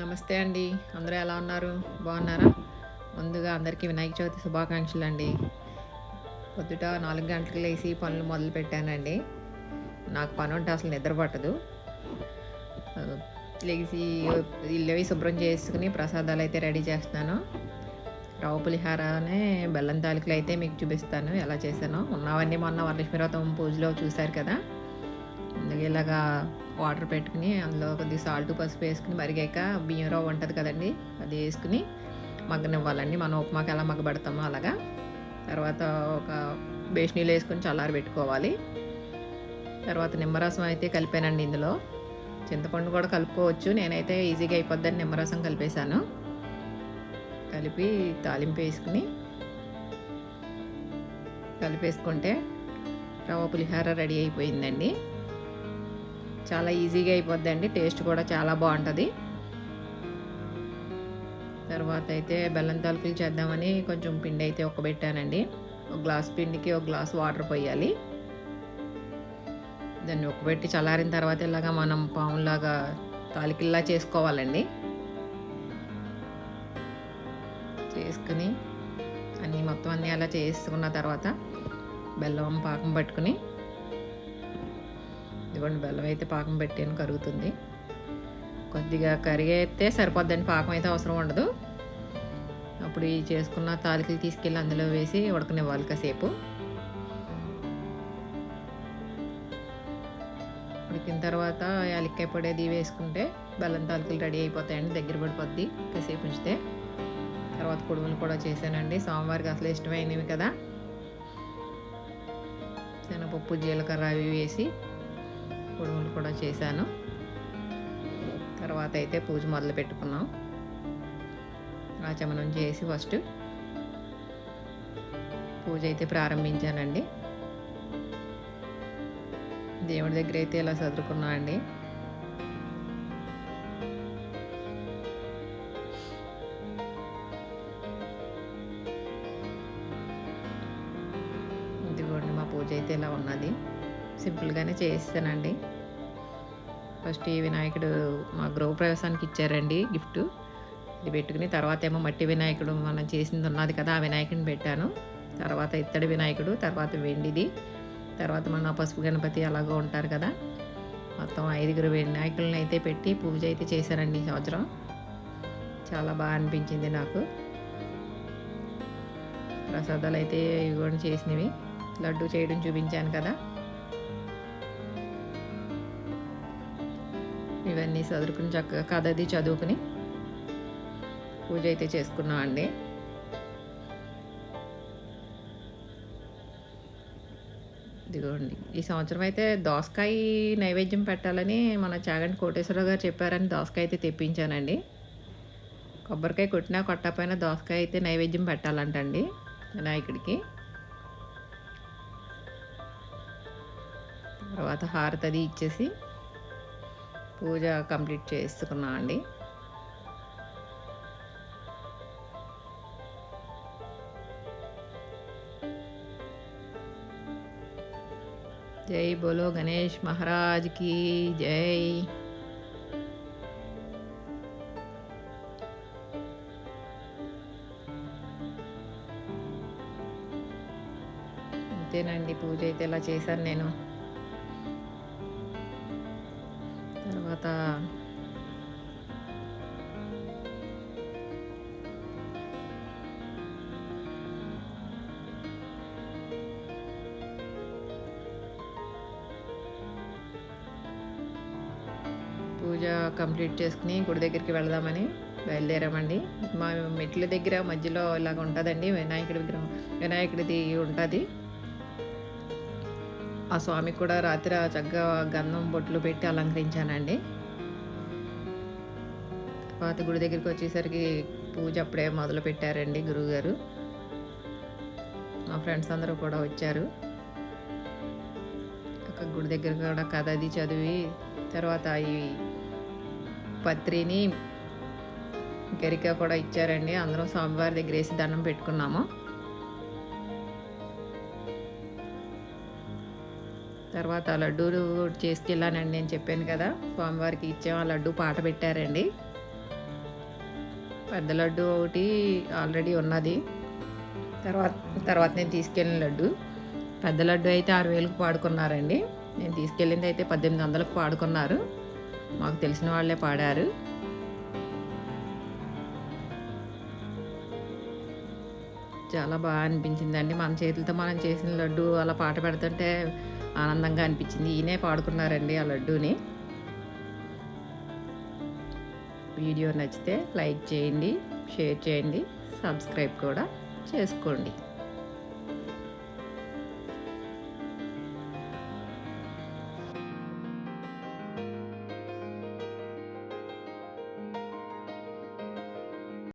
నమస్తే అండి. అందరూ ఎలా ఉన్నారు? బాగున్నారా? ముందుగా అందరికీ వినాయక చవితి శుభాకాంక్షలు అండి పొద్దుట నాలుగు గంటలకు లేచి పనులు మొదలు పెట్టానండి నాకు పని ఉంటే అసలు నిద్ర పట్టదు. లేచి ఇల్లు అవి శుభ్రం చేసుకుని ప్రసాదాలు అయితే రెడీ చేస్తున్నాను. రవ్వ పులిహారనే బెల్లం తాలికలు అయితే మీకు చూపిస్తాను. ఎలా చేశానో. ఉన్నవన్నీ మొన్న వరలక్ష్మి వ్రతం పూజలో చూశారు కదా. ఇలాగా వాటర్ పెట్టుకుని అందులో కొద్దిగా సాల్ట్ పసుపు వేసుకుని మరిగాక బియ్యం రవ్వ ఉంటుంది కదండి అది వేసుకుని మగ్గనివ్వాలండి. మనం ఉప్మాకి ఎలా మగ్గబెడతామో అలాగా. తర్వాత ఒక బేషనీలు వేసుకొని వేసుకుని చల్లారి పెట్టుకోవాలి. తర్వాత నిమ్మరసం అయితే కలిపానండి ఇందులో. చింతపండు కూడా కలుపుకోవచ్చు. నేనైతే ఈజీగా అయిపోద్దని నిమ్మరసం కలిపేశాను. కలిపి తాలింపు వేసుకుని కలిపేసుకుంటే రవ్వ పులిహార రెడీ అయిపోయిందండి. చాలా ఈజీగా అయిపోద్దండి. టేస్ట్ కూడా చాలా బాగుంటుంది. తర్వాత అయితే బెల్లం తాలకులు చేద్దామని కొంచెం పిండి అయితే ఒక్కబెట్టానండి. ఒక గ్లాస్ పిండికి ఒక గ్లాస్ వాటర్ పోయాలి. దాన్ని ఉక్కబెట్టి చల్లారిన తర్వాత ఇలాగా మనం పాములాగా తాలికిల్లా చేసుకోవాలండి. చేసుకుని అన్నీ మొత్తం అన్నీ అలా చేసుకున్న తర్వాత బెల్లం పాకం పట్టుకుని ఇదిగోండి బెల్లం అయితే పాకం పెట్టాను కరుగుతుంది. కొద్దిగా కరిగితే సరిపోద్దండి పాకం అయితే అవసరం ఉండదు. అప్పుడు ఈ చేసుకున్న తాలికలు తీసుకెళ్ళి అందులో వేసి ఉడకనివ్వాలి కాసేపు. ఉడికిన తర్వాత యాలక్కాయ పొడి అది వేసుకుంటే బెల్లం తాలికలు రెడీ అయిపోతాయండి దగ్గర పడిపోద్ది కాసేపు ఉంచితే. తర్వాత కొడుములు కూడా చేశానండి సోమవారికి అసలు ఇష్టమైనవి కదా. శనగపప్పు జీలకర్ర అవి వేసి కుడుములు కూడా చేశాను. తర్వాత అయితే పూజ మొదలు పెట్టుకున్నాం. ఆచమనం చేసి ఫస్ట్ పూజ అయితే ప్రారంభించానండి. దేవుడి దగ్గర అయితే ఇలా చదువుకున్నా అండి. ఇదిగోండి మా పూజ అయితే ఇలా ఉన్నది. సింపుల్గానే చేస్తానండి ఫస్ట్ ఈ వినాయకుడు మా గృహ ప్రవేశానికి ఇచ్చారండి గిఫ్ట్. ఇది పెట్టుకుని తర్వాత ఏమో మట్టి వినాయకుడు మనం చేసింది ఉన్నది కదా ఆ వినాయకుడిని పెట్టాను. తర్వాత ఇత్తడి వినాయకుడు తర్వాత వెండిది తర్వాత మన పసుపు గణపతి అలాగో ఉంటారు కదా. మొత్తం ఐదుగురు వినాయకులను అయితే పెట్టి పూజ అయితే చేశారండి ఈ సంవత్సరం. చాలా బాగా అనిపించింది నాకు. ప్రసాదాలు అయితే ఇవి కూడా చేసినవి. లడ్డు చేయడం చూపించాను కదా. ఇవన్నీ చదువుకుని చక్కగా కథ అది చదువుకుని పూజ అయితే చేసుకున్నాం అండి ఇదిగోండి ఈ సంవత్సరం అయితే దోసకాయ నైవేద్యం పెట్టాలని మన చాగంటి కోటేశ్వరరావు గారు చెప్పారని దోసకాయ అయితే తెప్పించానండి. కొబ్బరికాయ కొట్టినా కొట్టకపోయినా దోసకాయ అయితే నైవేద్యం పెట్టాలంటండి వినాయకుడికి. తర్వాత హారతి అది ఇచ్చేసి పూజ కంప్లీట్ చేసుకున్నా అండి. జై బోలో గణేష్ మహారాజ్కి జై. అంతేనండి పూజ అయితే ఇలా చేశాను నేను. తర్వాత పూజ కంప్లీట్ చేసుకుని గుడి దగ్గరికి వెళదామని బయలుదేరామండి. మా మెట్ల దగ్గర మధ్యలో ఇలాగ ఉంటుందండి. వినాయకుడి విగ్రహం. వినాయకుడిది ఉంటుంది. ఆ స్వామికి కూడా రాత్రి చక్కగా గంధం బొట్లు పెట్టి అలంకరించానండి. తర్వాత గుడి దగ్గరికి వచ్చేసరికి పూజ అప్పుడే మొదలు పెట్టారండి గురువుగారు. మా ఫ్రెండ్స్ అందరూ కూడా వచ్చారు. ఒక గుడి దగ్గర కూడా కథ అది చదివి తర్వాత ఈ పత్రిని గరిక కూడా ఇచ్చారండి. అందరం స్వామివారి దగ్గర వేసి దండం పెట్టుకున్నాము. తర్వాత లడ్డూలు చేసుకెళ్ళానండి నేను చెప్పాను కదా. స్వామివారికి ఇచ్చాం ఆ లడ్డు పాట పెట్టారండి. పెద్ద లడ్డు ఒకటి ఆల్రెడీ ఉన్నది. తర్వాత తర్వాత నేను తీసుకెళ్ళిన లడ్డు. పెద్ద లడ్డు అయితే ఆరు వేలకు పాడుకున్నారండి నేను తీసుకెళ్ళింది అయితే పద్దెనిమిది వందలకు పాడుకున్నారు మాకు తెలిసిన వాళ్ళే పాడారు. చాలా బాగా అనిపించిందండి. మన చేతులతో మనం చేసిన లడ్డు అలా పాట పెడుతుంటే ఆనందంగా అనిపించింది. ఈయనే పాడుకున్నారండి ఆ లడ్డూని. వీడియో నచ్చితే లైక్ చేయండి షేర్ చేయండి సబ్స్క్రైబ్ కూడా చేసుకోండి.